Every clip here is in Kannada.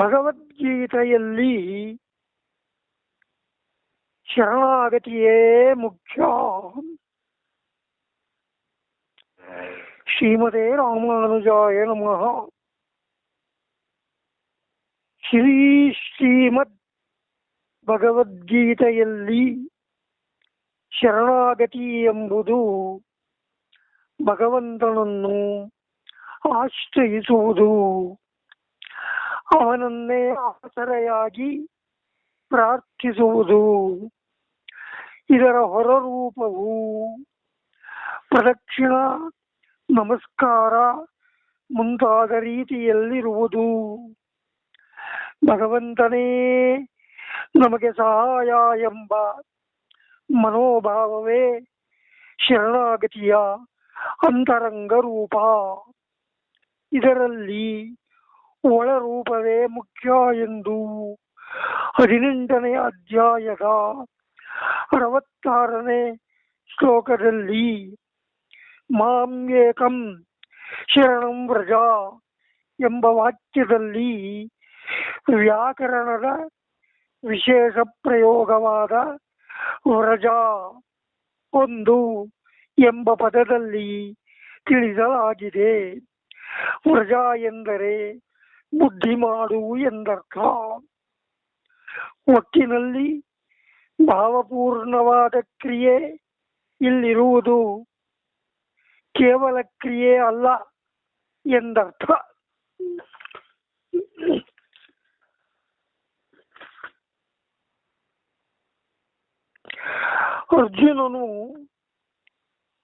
ಭಗವದ್ಗೀತೆಯಲ್ಲಿ ಶರಣಾಗತಿಯೇ ಮುಖ್ಯ ಶ್ರೀಮತೆ ರಾಮಾನುಜಾಯ ನಮಃ ಶ್ರೀ ಶ್ರೀಮದ್ ಭಗವದ್ಗೀತೆಯಲ್ಲಿ ಶರಣಾಗತಿ ಎಂಬುದು ಭಗವಂತನನ್ನು ಆಶ್ರಯಿಸುವುದು ಅವನನ್ನೇ ಆಸರೆಯಾಗಿ ಪ್ರಾರ್ಥಿಸುವುದು. ಇದರ ಹೊರರೂಪವು ಪ್ರದಕ್ಷಿಣ, ನಮಸ್ಕಾರ ಮುಂತಾದ ರೀತಿಯಲ್ಲಿರುವುದು. ಭಗವಂತನೇ, ನಮಗೆ ಸಹಾಯ ಎಂಬ ಮನೋಭಾವವೇ ಶರಣಾಗತಿಯ ಅಂತರಂಗ ರೂಪ ಇದರಲ್ಲಿ ಒಳರೂಪವೇ ಮುಖ್ಯ ಎಂದು ಹದಿನೆಂಟನೇ ಅಧ್ಯಾಯದ ಅರವತ್ತಾರನೇ ಶ್ಲೋಕದಲ್ಲಿ ಮಾಂ ಏಕಂ ಶರಣಂ ವ್ರಜ ಎಂಬ ವಾಕ್ಯದಲ್ಲಿ ವ್ಯಾಕರಣದ ವಿಶೇಷ ಪ್ರಯೋಗವಾದ ವ್ರಜ ಒಂದು ಎಂಬ ಪದದಲ್ಲಿ ತಿಳಿಸಲಾಗಿದೆ. ವ್ರಜ ಎಂದರೆ ಬುದ್ಧಿ ಮಾಡು ಎಂದರ್ಥ. ಒಟ್ಟಿನಲ್ಲಿ ಭಾವಪೂರ್ಣವಾದ ಕ್ರಿಯೆ ಇಲ್ಲಿರುವುದು ಕೇವಲ ಕ್ರಿಯೆ ಅಲ್ಲ ಎಂದರ್ಥ. ಅರ್ಜುನನು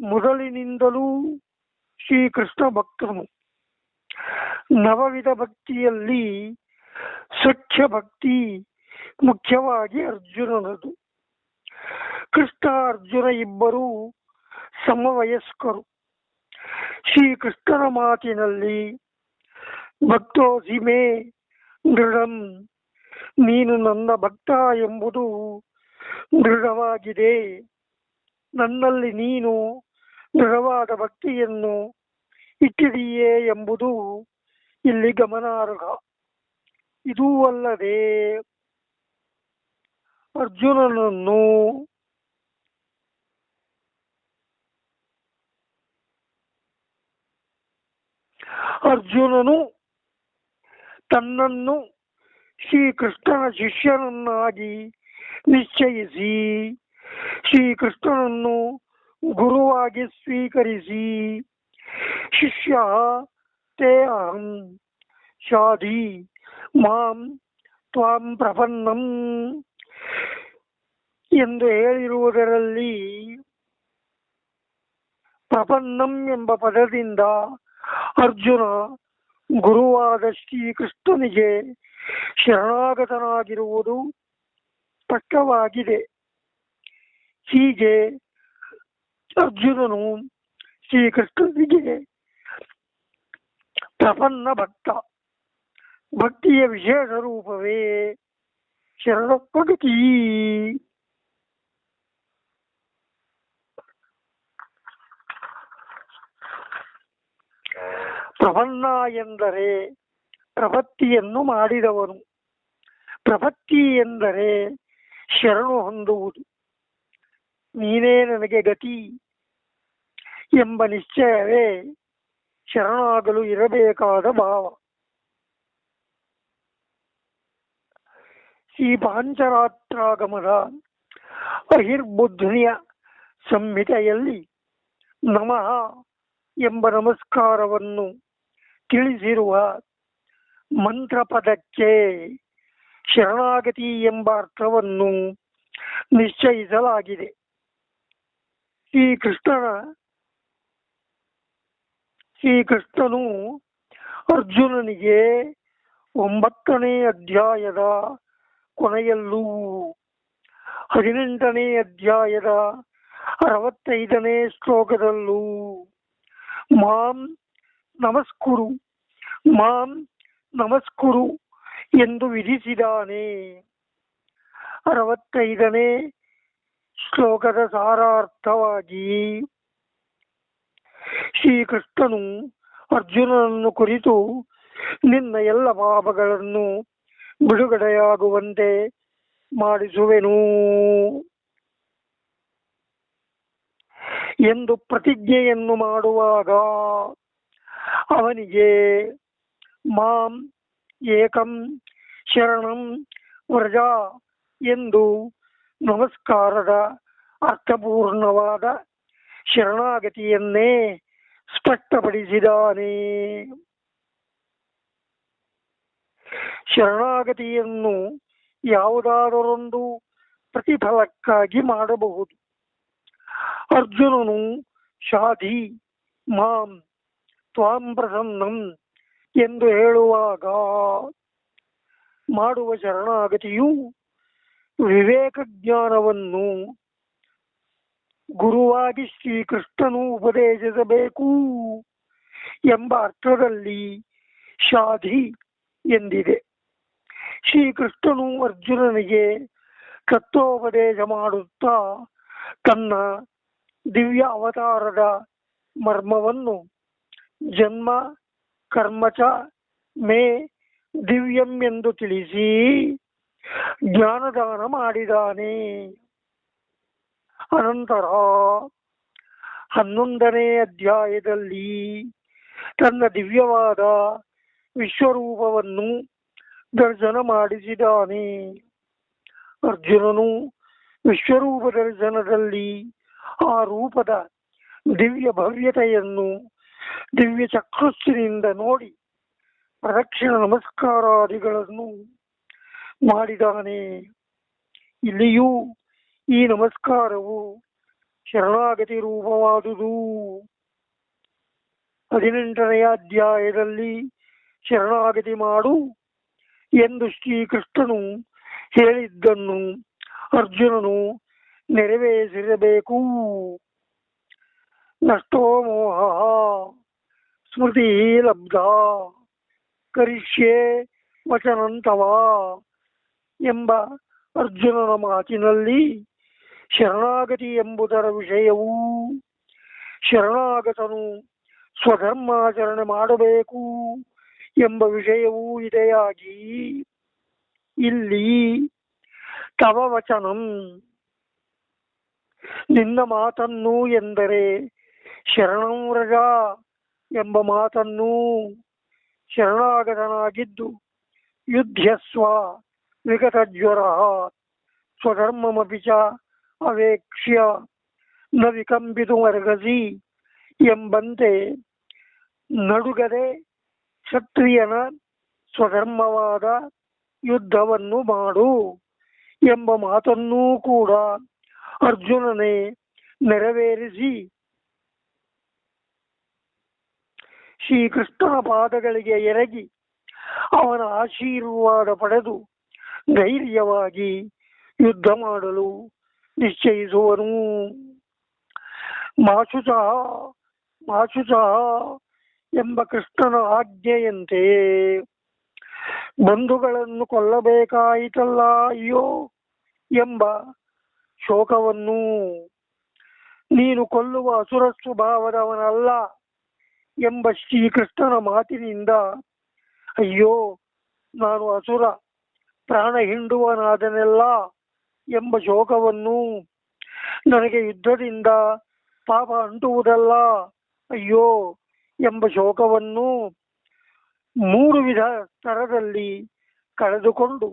ಮೊದಲಿನಿಂದಲೂ ಶ್ರೀಕೃಷ್ಣ ಭಕ್ತನು. ನವವಿಧ ಭಕ್ತಿಯಲ್ಲಿ ಸಖ್ಯ ಭಕ್ತಿ ಮುಖ್ಯವಾಗಿ ಅರ್ಜುನನದು. ಕೃಷ್ಣ, ಅರ್ಜುನ ಇಬ್ಬರು ಸಮವಯಸ್ಕರು. ಶ್ರೀಕೃಷ್ಣನ ಮಾತಿನಲ್ಲಿ ಭಕ್ತೋಸಿ ಮೇ ದೃಢಂ, ನೀನು ನನ್ನ ಭಕ್ತ ಎಂಬುದು ದೃಢವಾಗಿದೆ. ನನ್ನಲ್ಲಿ ನೀನು ದೃಢವಾದ ಭಕ್ತಿಯನ್ನು ಇಟ್ಟಿದೆಯೇ ಎಂಬುದು ಇಲ್ಲಿ ಗಮನಾರ್ಹ. ಇದೂ ಅಲ್ಲದೆ ಅರ್ಜುನನನ್ನು ಅರ್ಜುನನು ತನ್ನನ್ನು ಶ್ರೀಕೃಷ್ಣನ ಶಿಷ್ಯನನ್ನಾಗಿ ನಿಶ್ಚಯಿಸಿ, ಶ್ರೀಕೃಷ್ಣನನ್ನು ಗುರುವಾಗಿ ಸ್ವೀಕರಿಸಿ ಶಿಷ್ಯ ತೇ ಅಹಂ. ಶಾದಿ ಮಾಂ ತ್ವಾಂ ಪ್ರಪನ್ನಂ. ಎಂದು ಹೇಳಿರುವುದರಲ್ಲಿ ಪ್ರಪನ್ನಂ ಎಂಬ ಪದದಿಂದ ಅರ್ಜುನ ಗುರುವಾದ ಶ್ರೀಕೃಷ್ಣನಿಗೆ ಶರಣಾಗತನಾಗಿರುವುದು ಸ್ಪಷ್ಟವಾಗಿದೆ. ಹೀಗೆ ಅರ್ಜುನನು ಶ್ರೀಕೃಷ್ಣನಿಗೆ ಪ್ರಪನ್ನ ಭಕ್ತ. ಭಕ್ತಿಯ ವಿಶೇಷ ರೂಪವೇ ಶರಣಭಕ್ತಿ ಪ್ರಪನ್ನ ಎಂದರೆ ಪ್ರಪತ್ತಿಯನ್ನು ಮಾಡಿದವನು. ಪ್ರಪತ್ತಿ ಎಂದರೆ ಶರಣು ಹೊಂದುವುದು. ನೀನೇ ನನಗೆ ಗತಿ ಎಂಬ ನಿಶ್ಚಯವೇ ಶರಣಾಗಲು ಇರಬೇಕಾದ ಭಾವ. ಈ ಪಾಂಚರಾತ್ರಾಗಮದ ಅಹಿರ್ಬುದ್ಧನಿಯ ಸಂಹಿತೆಯಲ್ಲಿ ನಮಃ ಎಂಬ ನಮಸ್ಕಾರವನ್ನು ತಿಳಿಸಿರುವ ಮಂತ್ರಪದಕ್ಕೆ ಶರಣಾಗತಿ ಎಂಬ ಅರ್ಥವನ್ನು ನಿಶ್ಚಯಿಸಲಾಗಿದೆ. ಶ್ರೀಕೃಷ್ಣನ ಶ್ರೀಕೃಷ್ಣನು ಅರ್ಜುನನಿಗೆ ಒಂಬತ್ತನೇ ಅಧ್ಯಾಯದ ಕೊನೆಯಲ್ಲೂ ಹದಿನೆಂಟನೇ ಅಧ್ಯಾಯದ ಅರವತ್ತೈದನೇ ಶ್ಲೋಕದಲ್ಲೂ ಮಾಂ ನಮಸ್ಕುರು ಮಾಂ ನಮಸ್ಕುರು ಎಂದು ವಿಧಿಸಿದಾನೆ. ಅರವತ್ತೈದನೇ ಶ್ಲೋಕದ ಸಾರಾರ್ಥವಾಗಿ ಶ್ರೀಕೃಷ್ಣನು ಅರ್ಜುನನನ್ನು ಕುರಿತು ನಿನ್ನ ಎಲ್ಲ ಪಾಪಗಳನ್ನು ಬಿಡುಗಡೆಯಾಗುವಂತೆ ಮಾಡಿಸುವೆನು. ಎಂದು ಪ್ರತಿಜ್ಞೆಯನ್ನು ಮಾಡುವಾಗ ಅವನಿಗೆ, ಮಾಂ ಏಕಂ ಶರಣಂ ವ್ರಜ ಎಂದು ನಮಸ್ಕಾರದ ಅರ್ಥಪೂರ್ಣವಾದ ಶರಣಾಗತಿಯನ್ನೇ ಸ್ಪಷ್ಟಪಡಿಸಿದಾನೆ. ಶರಣಾಗತಿಯನ್ನು ಯಾವುದಾದರೊಂದು ಪ್ರತಿಫಲಕ್ಕಾಗಿ ಮಾಡಬಹುದು. ಅರ್ಜುನನು ಶಾಧಿ, ಮಾಂ, ತ್ವಾಂ ಪ್ರಸನ್ನಂ ಎಂದು ಹೇಳುವಾಗ ಮಾಡುವ ಶರಣಾಗತಿಯು ವಿವೇಕ ಜ್ಞಾನವನ್ನು ಗುರುವಾಗಿ ಶ್ರೀಕೃಷ್ಣನು ಉಪದೇಶಿಸಬೇಕು ಎಂಬ ಅರ್ಥದಲ್ಲಿ ಶಾಧಿ ಎಂದಿದೆ. ಶ್ರೀಕೃಷ್ಣನು ಅರ್ಜುನನಿಗೆ ತತ್ವೋಪದೇಶ ಮಾಡುತ್ತಾ ತನ್ನ ದಿವ್ಯ ಅವತಾರದ ಮರ್ಮವನ್ನು ಜನ್ಮ, ಕರ್ಮಚ, ಮೇ, ದಿವ್ಯಂ ಎಂದು ತಿಳಿಸಿ ಜ್ಞಾನದಾನ ಮಾಡಿದಾನೆ. ಅನಂತರ ಹನ್ನೊಂದನೇ ಅಧ್ಯಾಯದಲ್ಲಿ ತನ್ನ ದಿವ್ಯವಾದ ವಿಶ್ವರೂಪವನ್ನು ದರ್ಶನ ಮಾಡಿಸಿದಾನೆ ಅರ್ಜುನನು ವಿಶ್ವರೂಪ ದರ್ಶನದಲ್ಲಿ ಆ ರೂಪದ ದಿವ್ಯ ಭವ್ಯತೆಯನ್ನು ದಿವ್ಯ ಚಕ್ರಸ್ಸಿನಿಂದ ನೋಡಿ ಪ್ರದಕ್ಷಿಣ ನಮಸ್ಕಾರಾದಿಗಳನ್ನು ಮಾಡಿದಾನೆ ಇಲ್ಲಿಯೂ ಈ ನಮಸ್ಕಾರವು ಶರಣಾಗತಿ ರೂಪವಾದುದು. ಹದಿನೆಂಟನೆಯ ಅಧ್ಯಾಯದಲ್ಲಿ ಶರಣಾಗತಿ ಮಾಡು ಎಂದು ಶ್ರೀಕೃಷ್ಣನು ಹೇಳಿದ್ದನ್ನು ಅರ್ಜುನನು ನೆರವೇರಿಸಿರಬೇಕು ನಷ್ಟೋ ಮೋಹ ಸ್ಮೃತಿ ಲಬ್ಧ ಕರಿಷ್ಯೆ ವಚನಂತವ ಎಂಬ ಅರ್ಜುನನ ಮಾತಿನಲ್ಲಿ ಶರಣಾಗತಿ ಎಂಬುದರ ವಿಷಯವೂ ಶರಣಾಗತನು ಸ್ವಧರ್ಮಾಚರಣೆ ಮಾಡಬೇಕು ಎಂಬ ವಿಷಯವೂ ಇದೆಯಾಗಿ ಇಲ್ಲಿ ತವ ವಚನಂ. ನಿನ್ನ ಮಾತನ್ನು ಎಂದರೆ ಶರಣಂ ಎಂಬ ಮಾತನ್ನು ಶರಣಾಗತನಾಗಿದ್ದು ಯುದ್ಧಸ್ವ ವಿಗತಜ್ವರ ಚ ಅವೇಕ್ಷ್ಯ ನ ವಿಕಂಪಿತುಮರ್ಹಸಿ ಎಂಬಂತೆ ನಡುಗದೆ ಕ್ಷತ್ರಿಯನ ಸ್ವಧರ್ಮವಾದ ಯುದ್ಧವನ್ನು ಮಾಡು ಎಂಬ ಮಾತನ್ನೂ ಕೂಡ ಅರ್ಜುನನೇ ನೆರವೇರಿಸಿ. ಶ್ರೀಕೃಷ್ಣನ ಪಾದಗಳಿಗೆ ಎರಗಿ ಅವನ ಆಶೀರ್ವಾದ ಪಡೆದು ಧೈರ್ಯವಾಗಿ ಯುದ್ಧ ಮಾಡಲು ನಿಶ್ಚಯಿಸುವನು ಮಾಶುಚಃ ಮಾಶುಚಃ ಎಂಬ ಕೃಷ್ಣನ ಆಜ್ಞೆಯಂತೆ ಬಂಧುಗಳನ್ನು ಕೊಲ್ಲಬೇಕಾಯಿತಲ್ಲ ಅಯ್ಯೋ ಎಂಬ ಶೋಕವನ್ನು ನೀನು ಕೊಲ್ಲುವ ಅಸುರ ಸ್ವಭಾವದವನಲ್ಲ ಎಂಬ ಶ್ರೀಕೃಷ್ಣನ ಮಾತಿನಿಂದ ಅಯ್ಯೋ ನಾನು ಅಸುರ ಪ್ರಾಣ ಹಿಂಡುವನಾದನೆಲ್ಲ ಎಂಬ ಶೋಕವನ್ನು ನನಗೆ ಯುದ್ಧದಿಂದ ಪಾಪ ಅಂಟುವುದಲ್ಲ, ಅಯ್ಯೋ ಎಂಬ ಶೋಕವನ್ನು ಮೂರು ವಿಧ ಸ್ತರದಲ್ಲಿ ಕಳೆದುಕೊಂಡು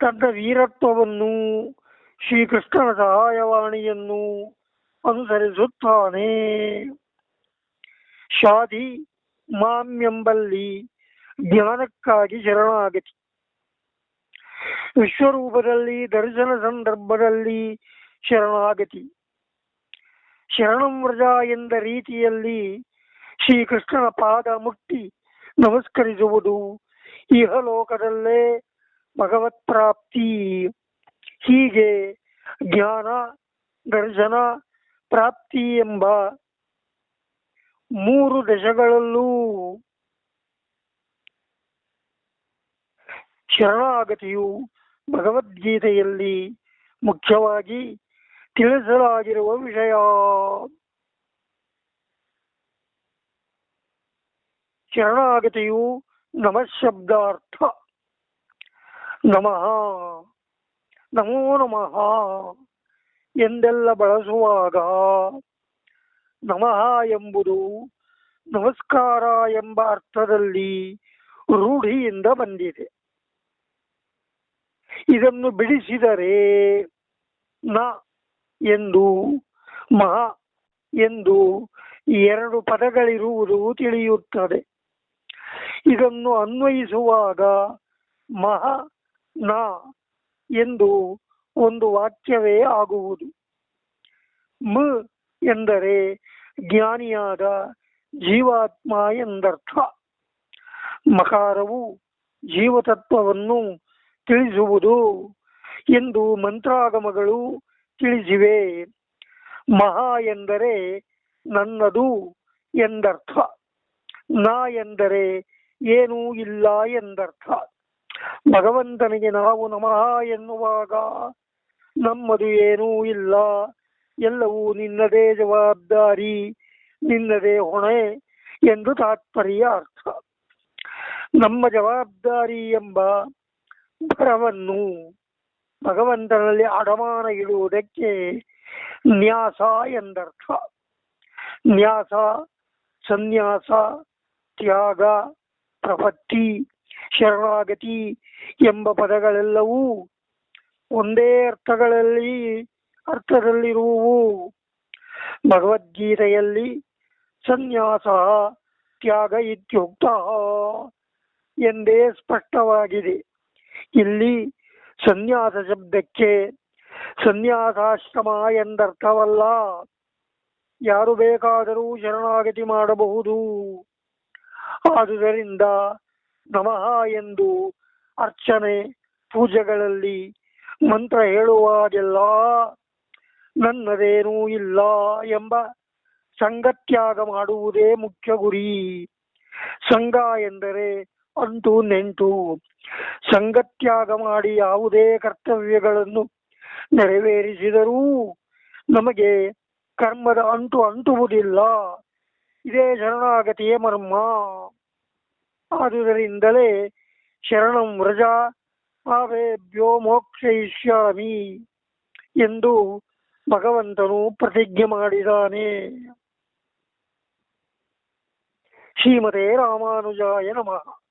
ತನ್ನ ವೀರತ್ವವನ್ನು ಶ್ರೀಕೃಷ್ಣನ ಸಹಾಯವಾಣಿಯನ್ನು ಅನುಸರಿಸುತ್ತಾನೆ. ಶಾದಿ ಮಾಮ್ಯಂಬಲ್ಲಿ ಜ್ಞಾನಕ್ಕಾಗಿ ಶರಣಾಗತಿ. ವಿಶ್ವರೂಪದಲ್ಲಿ, ದರ್ಶನ ಸಂದರ್ಭದಲ್ಲಿ ಶರಣಾಗತಿ. ಶರಣಂ ವ್ರಜ ಎಂದ ರೀತಿಯಲ್ಲಿ ಶ್ರೀಕೃಷ್ಣನ ಪಾದ ಮುಟ್ಟಿ ನಮಸ್ಕರಿಸುವುದು ಇಹಲೋಕದಲ್ಲೇ ಭಗವತ್ ಪ್ರಾಪ್ತಿ. ಹೀಗೆ ಜ್ಞಾನ, ದರ್ಶನ, ಪ್ರಾಪ್ತಿ ಎಂಬ ಮೂರು ದಶಗಳಲ್ಲೂ ಶರಣಾಗತಿಯು ಭಗವದ್ಗೀತೆಯಲ್ಲಿ ಮುಖ್ಯವಾಗಿ ತಿಳಿಸಲಾಗಿರುವ ವಿಷಯ. ಶರಣಾಗತಿಯು ನಮಃ ಶಬ್ದಾರ್ಥ. ನಮಃ, ನಮೋ ನಮಃ ಎಂದೆಲ್ಲ ಬಳಸುವಾಗ ನಮಃ ಎಂಬುದು ನಮಸ್ಕಾರ ಎಂಬ ಅರ್ಥದಲ್ಲಿ ರೂಢಿಯಿಂದ ಬಂದಿದೆ. ಇದನ್ನು ಬಿಡಿಸಿದರೆ ನ ಎಂದು ಮಹ ಎಂದು ಎರಡು ಪದಗಳಿರುವುದು ತಿಳಿಯುತ್ತದೆ. ಇದನ್ನು ಅನ್ವಯಿಸುವಾಗ ಮಹ, ನ ಎಂದು ಒಂದು ವಾಕ್ಯವೇ ಆಗುವುದು. ಮ ಎಂದರೆ ಜ್ಞಾನಿಯಾದ ಜೀವಾತ್ಮ ಎಂದರ್ಥ ಮಕಾರವು ಜೀವತತ್ವವನ್ನು ತಿಳಿಸುವುದು ಎಂದು ಮಂತ್ರಾಗಮಗಳು ತಿಳಿಸಿವೆ. ಮಹಾ ಎಂದರೆ ನನ್ನದು ಎಂದರ್ಥ. ನಾ ಎಂದರೆ ಏನೂ ಇಲ್ಲ ಎಂದರ್ಥ. ಭಗವಂತನಿಗೆ ನಾವು ನಮಃ ಎನ್ನುವಾಗ ನಮ್ಮದು ಏನೂ ಇಲ್ಲ ಎಲ್ಲವೂ ನಿನ್ನದೇ ಜವಾಬ್ದಾರಿ, ನಿನ್ನದೇ ಹೊಣೆ ಎಂದು ತಾತ್ಪರ್ಯ ಅರ್ಥ. ನಮ್ಮ ಜವಾಬ್ದಾರಿ ಎಂಬ ಭರವನ್ನು ಭಗವಂತನಲ್ಲಿ ಅಡಮಾನ ಇಡುವುದಕ್ಕೆ ನ್ಯಾಸ ಎಂದರ್ಥ. ನ್ಯಾಸ, ಸನ್ಯಾಸ, ತ್ಯಾಗ ಪ್ರಪತ್ತಿ ಶರಣಾಗತಿ ಎಂಬ ಪದಗಳೆಲ್ಲವೂ ಒಂದೇ ಅರ್ಥಗಳಲ್ಲಿ ಅರ್ಥದಲ್ಲಿರುವು. ಭಗವದ್ಗೀತೆಯಲ್ಲಿ ಸನ್ಯಾಸ ತ್ಯಾಗ ಇತ್ಯುಕ್ತ ಎಂದೇ ಸ್ಪಷ್ಟವಾಗಿದೆ. ಇಲ್ಲಿ ಸನ್ಯಾಸ ಶಬ್ದಕ್ಕೆ ಸನ್ಯಾಸಾಶ್ರಮ ಎಂದರ್ಥವಲ್ಲ. ಯಾರು ಬೇಕಾದರೂ ಶರಣಾಗತಿ ಮಾಡಬಹುದು. ಆದುದರಿಂದ ನಮಃ ಎಂದು ಅರ್ಚನೆ ಪೂಜೆಗಳಲ್ಲಿ ಮಂತ್ರ ಹೇಳುವಾಗೆಲ್ಲ ನನ್ನದೇನೂ ಇಲ್ಲ ಎಂಬ ಸಂಗತ್ಯಾಗ ಮಾಡುವುದೇ ಮುಖ್ಯ ಗುರಿ. ಸಂಘ ಎಂದರೆ ಅಂಟು ನೆಂಟು. ಸಂಗತ್ಯಾಗ ಮಾಡಿ ಯಾವುದೇ ಕರ್ತವ್ಯಗಳನ್ನು ನೆರವೇರಿಸಿದರೂ ನಮಗೆ ಕರ್ಮದ ಅಂಟು ಅಂಟುವುದಿಲ್ಲ. ಇದೇ ಶರಣಾಗತಿಯ ಮರ್ಮ. ಆದುದರಿಂದಲೇ ಶರಣಂ ವ್ರಜ, ಆವೇಭ್ಯೋ ಮೋಕ್ಷಯಿಷ್ಯಾಮಿ ಎಂದು ಭಗವಂತನು ಪ್ರತಿಜ್ಞೆ ಮಾಡಿದಾನೆ. ಶ್ರೀಮತೆ ರಾಮಾನುಜಾಯ ನಮಃ.